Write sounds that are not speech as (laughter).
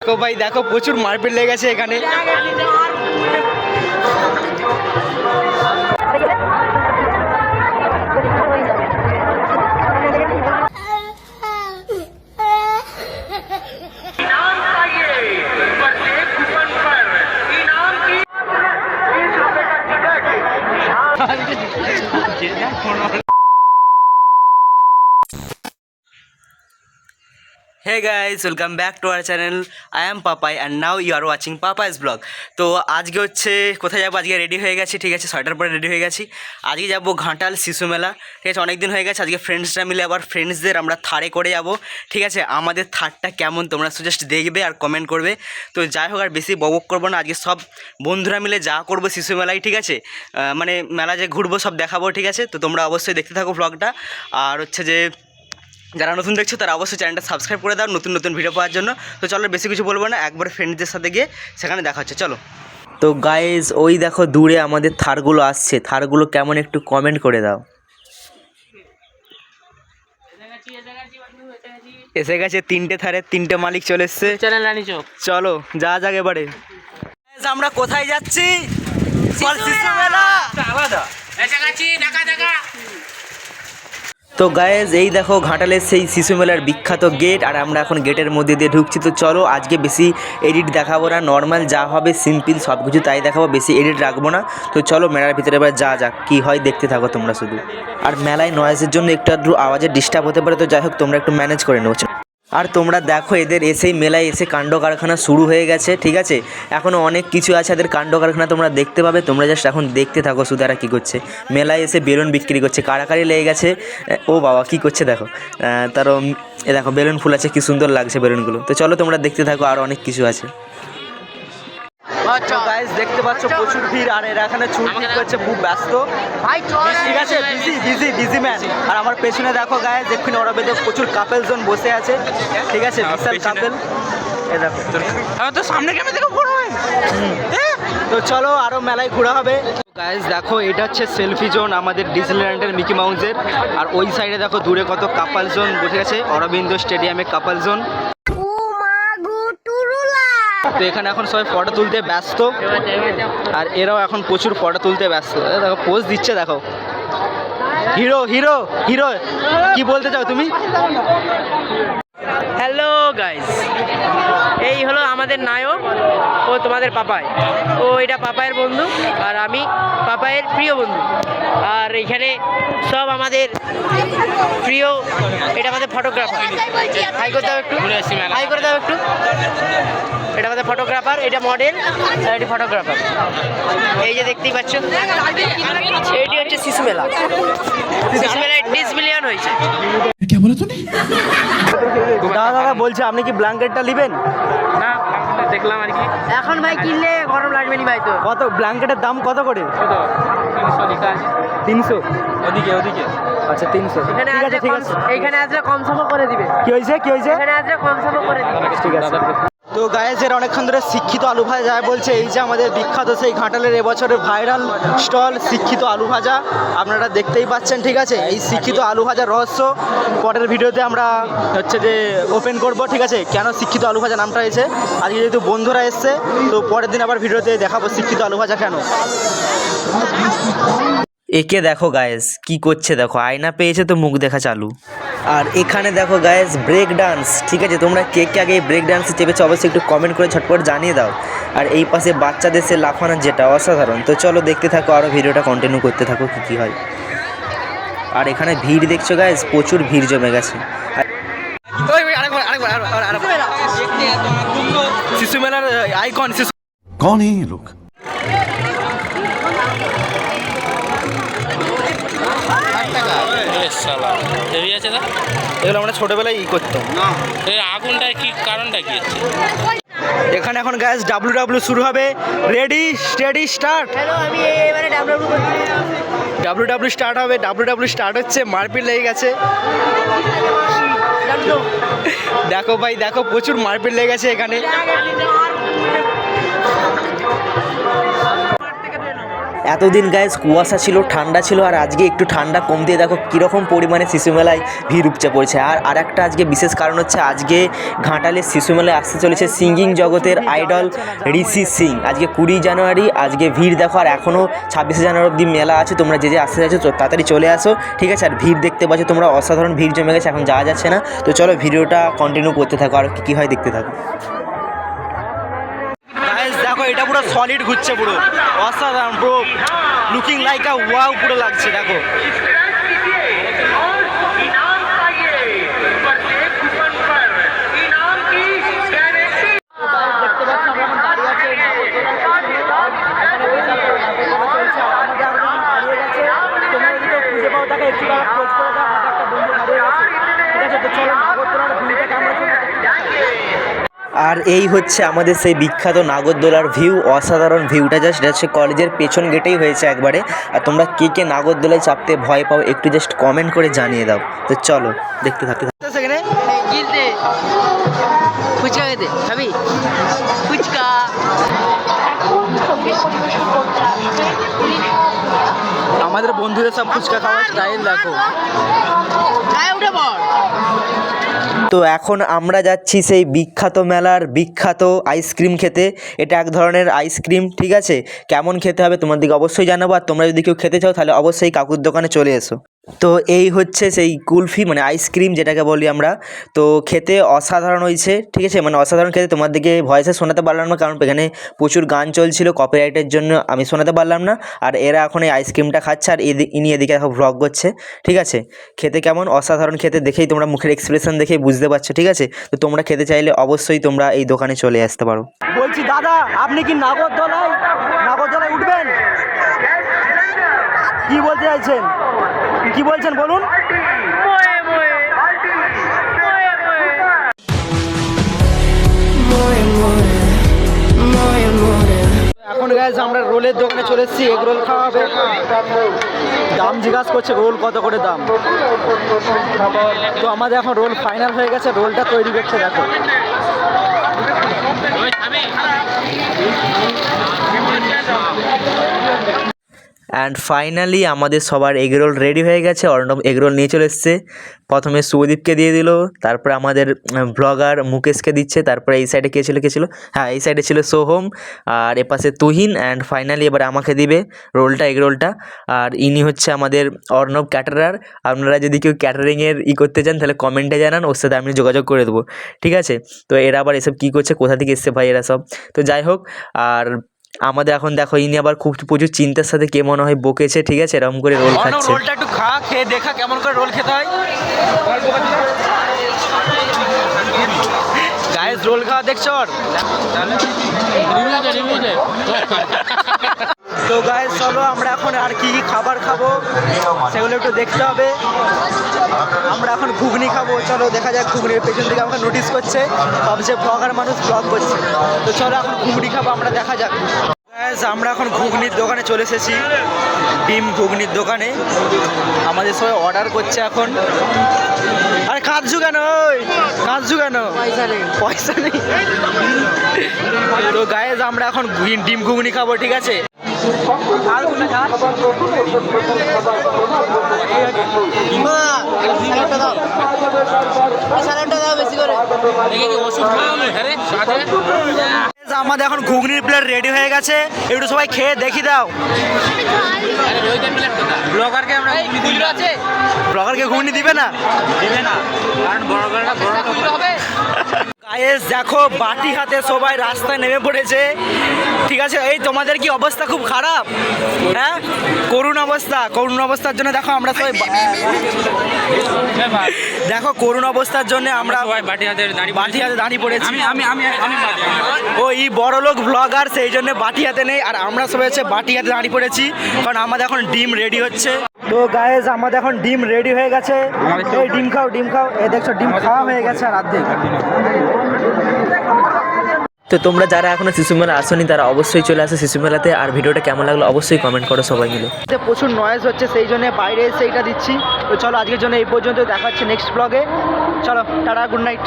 দেখো ভাই দেখো প্রচুর মারপিট লেগেছে এখানে। Hey guys welcome back to our channel I am Papai and now you are watching Papai's vlog তো আজকে হচ্ছে কোথায় যাব? আজকে রেডি হয়ে গেছি, ঠিক আছে? ছয়টার পরে রেডি হয়ে গেছি। আজকে যাব ঘাটাল শিশু মেলা, ঠিক আছে? অনেক দিন হয়ে গেছে, আজকে ফ্রেন্ডসরা মিলে আবার ফ্রেন্ডসদের আমরা থারে করে যাব, ঠিক আছে? আমাদের থারটা কেমন তোমরা জাস্ট দেখবে আর কমেন্ট করবে। তো যাই হোক, আর বেশি ববক করব না, আজকে সব বন্ধুরা মিলে যা করব শিশু মেলায়, ঠিক আছে? মানে মেলা যে ঘুরবো, সব দেখাবো, ঠিক আছে? তো তোমরা অবশ্যই দেখতে থাকো ব্লগটা আর হচ্ছে যে যারা নতুন দেখছ তারা অবশ্যই চ্যানেলটা সাবস্ক্রাইব করে দাও নতুন নতুন ভিডিও পাওয়ার জন্য। তো চলো বেশি কিছু বলব না একবার ফ্রেন্ডদের সাথে গিয়ে সেখানে দেখা হচ্ছে চলো। তো গাইজ ওই দেখো দূরে আমাদের থারগুলো আসছে থারগুলো কেমন একটু কমেন্ট করে দাও। এসে গেছে তিনটে থারের তিনটে মালিক চলে এসছে। চ্যানেল চলো যা যাক এবারে। আমরা কোথায় যাচ্ছি? আলাদা। ঢাকা ঢাকা তো গায়েজ এই দেখো ঘাটালের সেই শিশু মেলার বিখ্যাত গেট আর আমরা এখন গেটের মধ্যে দিয়ে ঢুকছি। তো চলো, আজকে বেশি এডিট দেখাবো না। নর্মাল যা হবে সিম্পল সব কিছু তাই দেখাবো, বেশি এডিট রাখব না। তো চলো, মেলার ভিতরে এবার যা যাক, কী হয় দেখতে থাকো তোমরা শুধু। আর মেলায় নয়েজের জন্য একটু আধটু আওয়াজের ডিস্টার্ব হতে পারে, তো যাই হোক, তোমরা একটু ম্যানেজ করে নেব। আর তোমরা দেখো, এদের এসেই মেলায় এসে কাণ্ড কারখানা শুরু হয়ে গেছে, ঠিক আছে? এখনও অনেক কিছু আছে, এদের কাণ্ড কারখানা তোমরা দেখতে পাবে। তোমরা জাস্ট এখন দেখতে থাকো শুধু এরা কী করছে। মেলায় এসে বেলুন বিক্রি করছে। কারাকারি লেগে গেছে। ও বাবা, কী করছে দেখো? তারও এ, দেখো, বেলুন ফুল আছে, কি সুন্দর লাগছে বেলুনগুলো। তো চলো তোমরা দেখতে থাকো, আর অনেক কিছু আছে। গাইস দেখতে পাচ্ছ প্রচুর ভিড় আর এরা এখানে ছুট করছে খুব ব্যস্ত। ঠিক আছে বিজি বিজি বিজি ম্যান আর আমার পেছনে দেখো গায়ে এক্ষুনি ওরা বেঁধে প্রচুর কাপেল জন বসে আছে। ঠিক আছে বিশাল কাপেল তো সামনে কেমন দেখো বড় তো চলো আরও মেলায় ঘোরা হবে। গাইজ দেখো এটা হচ্ছে সেলফি জোন আমাদের ডিসনিল্যান্ডের মিকি মাউসের। আর ওই সাইডে দেখো দূরে কত কাপাল জোন বসে গেছে অরবিন্দ স্টেডিয়ামে কাপাল জোন তো এখানে এখন সবাই ফটো তুলতে ব্যস্ত। আর এরাও এখন প্রচুর ফটো তুলতে ব্যস্ত। দেখো পোজ দিচ্ছে, দেখো। হিরো হিরো হিরো, কি বলতে চাও তুমি? হ্যালো গাইস এই হলো আমাদের নায়ক ও তোমাদের পাপাই। ও এটা পাপায়ের বন্ধু আর আমি পাপায়ের প্রিয় বন্ধু। আর এখানে সব আমাদের প্রিয় এটা আমাদের ফটোগ্রাফার হাই করে দাও একটু। হাই করে দাও একটু। এটা আমাদের ফটোগ্রাফার এটা মডেল আর এটি ফটোগ্রাফার এই যে দেখতেই পাচ্ছ এটি হচ্ছে শিশু মেলা। শিশু মেলায় ডিস মিলিয়ন হয়েছে দাদা দাদা বলছে আপনি কি ব্ল্যাঙ্কেটটা নেবেন? না দেখলাম আর কি। এখন ভাই কিনলে গরম লাগবে নি ভাই তো। কত? ব্ল্যাঙ্কেটের দাম কত করে? কত? তিনশো লেখা আছে তিনশো? ওদিকে ওদিকে। আচ্ছা তিনশো। এখানে ঠিক আছে ঠিক আছে। এখানে আসলে কম সম করে দিবে। কি হয়েছে? কি হয়েছে? এখানে আসলে কম সম করে দিবে। ঠিক আছে। তো গায়েজের অনেকক্ষণ ধরে শিক্ষিত আলু ভাজা বলছে। এই যে আমাদের বিখ্যাত সেই ঘাটালের এবছরের ভাইরাল স্টল শিক্ষিত আলু ভাজা। আপনারা দেখতেই পাচ্ছেন, ঠিক আছে? এই শিক্ষিত আলু ভাজার রহস্য। পরের ভিডিওতে আমরা হচ্ছে যে ওপেন করব, ঠিক আছে? কেন শিক্ষিত আলু ভাজা নামটা এসে আজকে যেহেতু বন্ধুরা এসছে, তো পরের দিন আবার ভিডিওতে দেখাবো শিক্ষিত আলু ভাজা কেন। একে দেখো গায়েস কি করছে দেখো আয়না পেয়েছে তো মুখ দেখা চালু। আর এখানে দেখো গায়েস ব্রেক ডান্স ঠিক আছে? তোমরা কে কে আগে ব্রেক ডান্সে চেপেছো অবশ্যই একটু কমেন্ট করে ঝটপট জানিয়ে দাও। আর এই পাশে বাচ্চাদের সে লাফানোর যেটা অসাধারণ। তো চলো দেখতে থাকো আরও ভিডিওটা কন্টিনিউ করতে থাকো কী কী হয়। আর এখানে ভিড় দেখছ গায়েস প্রচুর ভিড় জমে গেছে। শিশু মেলার আইকন শিশু কন এই লোক হেভি আছে না? এগুলো আমরা ছোটোবেলায় ই করতাম। আগুনটা কি কারণটা কি এখানে এখন গ্যাস ডাব্লু ডাব্লু শুরু হবে। রেডি স্টেডি স্টার্ট আমি এবারে ডাব্লু ডাব্লু স্টার্ট হবে। ডাব্লু ডাব্লু স্টার্ট হচ্ছে মারপিট লেগে গেছে। দেখো ভাই দেখো প্রচুর মারপিট লেগে গেছে এখানে। এতদিন গায়ে কুয়াশা ছিল, ঠান্ডা ছিল, আর আজকে একটু ঠান্ডা কম দিয়ে দেখো কীরকম পরিমাণে শিশু মেলায় ভিড় উপচে পড়েছে। আর আরেকটা আজকে বিশেষ কারণ হচ্ছে আজকে ঘাটালের শিশু মেলায় আসতে চলেছে সিঙ্গিং জগতের আইডল ঋষি সিং। আজকে কুড়ি জানুয়ারি, আজকে ভিড় দেখো, আর এখনও ছাব্বিশে জানুয়ারি অব্দি মেলা আছে, তোমরা যে যে আসতে তো তাড়াতাড়ি চলে আসো, ঠিক আছে? আর ভিড় দেখতে পাচ্ছ তোমরা, অসাধারণ ভিড় জমে গেছে, এখন যাওয়া যাচ্ছে না। তো চলো ভিডিওটা কন্টিনিউ করতে থাকো, আর কী কী হয় দেখতে থাকো। পুরো সলিড ঘুরছে পুরো। অসাধারণ পুরো লুকিং লাইক আ ওয়াও পুরো লাগছে দেখো। এই হচ্ছে আমাদের সেই বিখ্যাত নাগরদোলার ভিউ, অসাধারণ ভিউটা জাস্ট যাচ্ছে কলেজের পেছন গেটেই হয়েছে একবারে। আর তোমরা কে কে নাগরদোলায় চাপতে ভয় পাও একটু জাস্ট কমেন্ট করে জানিয়ে দাও। তো চলো, দেখতে থাকতে। আমাদের বন্ধুদের সব ফুচকা খাওয়ার স্টাইল দেখো। তো এখন আমরা যাচ্ছি সেই বিখ্যাত মেলার বিখ্যাত আইসক্রিম খেতে। এটা এক ধরনের আইসক্রিম ঠিক আছে? কেমন খেতে হবে তোমাদেরকে অবশ্যই জানাব। আর তোমরা যদি কেউ খেতে চাও তাহলে অবশ্যই কাকুর দোকানে চলে এসো। তো এই হচ্ছে সেই কুলফি মানে আইসক্রিম যেটাকে বলি আমরা। তো খেতে অসাধারণ হয়েছে, ঠিক আছে? মানে অসাধারণ খেতে, তোমার দিকে ভয়েসে শোনাতে পারলাম না, কারণ এখানে প্রচুর গান চলছিল কপিরাইটের জন্য, আমি শোনাতে পারলাম না। আর এরা এখন এই আইসক্রিমটা খাচ্ছে, আর ইনি এদিকে এখন ভ্লগ করছে, ঠিক আছে? খেতে কেমন? অসাধারণ খেতে, দেখেই তোমরা মুখের এক্সপ্রেশন দেখেই বুঝতে পারছ, ঠিক আছে? তো তোমরা খেতে চাইলে অবশ্যই তোমরা এই দোকানে চলে আসতে পারো। বলছি, দাদা, আপনি কি নাগরদোলায় নাগরদোলায় উঠবেন? কি বলতে চাইছেন? কি বলছেন বলুন? এখন গাইজ আমরা রোলের দোকানে চলে এসেছি এগ রোল খাওয়া হবে দাম জিজ্ঞাসা করছে রোল কত করে দাম? তো আমাদের এখন রোল ফাইনাল হয়ে গেছে রোলটা তৈরি করছে দেখো। অ্যান্ড ফাইনালি আমাদের সবার এগরোল রেডি হয়ে গেছে। অর্ণব এগরোল নিয়ে চলে এসছে। প্রথমে সুদীপকে দিয়ে দিল, তারপরে আমাদের ব্লগার মুকেশকে দিচ্ছে, তারপরে এই সাইডে কে ছিল কে ছিল? হ্যাঁ এই সাইডে ছিল সোহম, আর এপাশে তুহিন অ্যান্ড ফাইনালি এবার আমাকে দিবে রোলটা এগরোলটা আর ইনি হচ্ছে আমাদের অর্ণব ক্যাটারার আপনারা যদি কেউ ক্যাটারিংয়ের ই করতে চান, তাহলে কমেন্টে জানান, ওর সাথে আমি যোগাযোগ করে দেবো। ঠিক আছে? তো এরা আবার এসব কী করছে, কোথা থেকে এসছে ভাই, এরা সব? তো যাই হোক, আর আমাদের এখন দেখো ইনি আবার খুব প্রচুর চিন্তার সাথে কে মনে হয় বকেছে ঠিক আছে? এরকম করে রোল খাচ্ছে। রোলটা একটু খা খেয়ে দেখা কেমন করে রোল খেতে হয়। গায়েস রোল খাওয়া দেখছ ওর? (laughs) (laughs) তো গায়েস চলো আমরা এখন আর কি কি খাবার খাব সেগুলো একটু দেখতে হবে। আমরা এখন ঘুগনি খাব চলো দেখা যাক ঘুগনির পেছন থেকে আমাকে নোটিস করছে। ভাবছে ব্লগার মানুষ ব্লগ করছে। তো চলো এখন ঘুগনি খাব আমরা দেখা যাক। আমরা এখন ঘুগনির দোকানে চলে এসেছি ডিম ঘুগনির দোকানে। আমাদের সবাই অর্ডার করছে এখন। আরে কাঁদছু কেন? ওই কাঁদছু কেন? পয়সা নেই। পয়সা নেই। তো গায়েজ আমরা এখন ডিম ঘুগনি খাব ঠিক আছে? স্যালাডটা দাও। বেশি আমাদের এখন ঘুগনির প্লেট রেডি হয়ে গেছে। একটু সবাই খেয়ে দেখি দাও। ব্লগারকে আমরা আছে। ব্লগারকে ঘুগনি দিবে না? (laughs) হবে। গায়েস দেখো বাটি হাতে সবাই রাস্তায় নেমে পড়েছে। ঠিক আছে? এই তোমাদের কি অবস্থা খুব খারাপ? হ্যাঁ? করুণ অবস্থা করুণ অবস্থার জন্য দেখো আমরা সবাই দেখো করুণ অবস্থার জন্য আমরা সবাই বাটি হাতে দাঁড়িয়ে বাটি হাতে দাঁড়িয়ে পড়েছি। আমি আমি আমি আমি ও এই বড় লোক ব্লগার সেই জন্য বাটি হাতে নেই। আর আমরা সবাই হচ্ছে বাটি হাতে দাঁড়িয়ে পড়েছি কারণ আমাদের এখন ডিম রেডি হচ্ছে। তো গায়েস আমাদের এখন ডিম রেডি হয়ে গেছে। এই ডিম খাও ডিম খাও। এ দেখছ ডিম খাওয়া হয়ে গেছে আর অর্ধেক তো তোমরা যারা এখনও শিশু মেলা আসনি তারা অবশ্যই চলে আসো শিশু মেলাতে। আর ভিডিওটা কেমন লাগল অবশ্যই কমেন্ট করো সবাই মিলে। এতে প্রচুর নয়েজ হচ্ছে সেই জন্য বাইরে এসে এটা দিচ্ছি। তো চলো আজকের জন্য এই পর্যন্ত দেখা হচ্ছে নেক্সট ব্লগে চলো টাটা গুড নাইট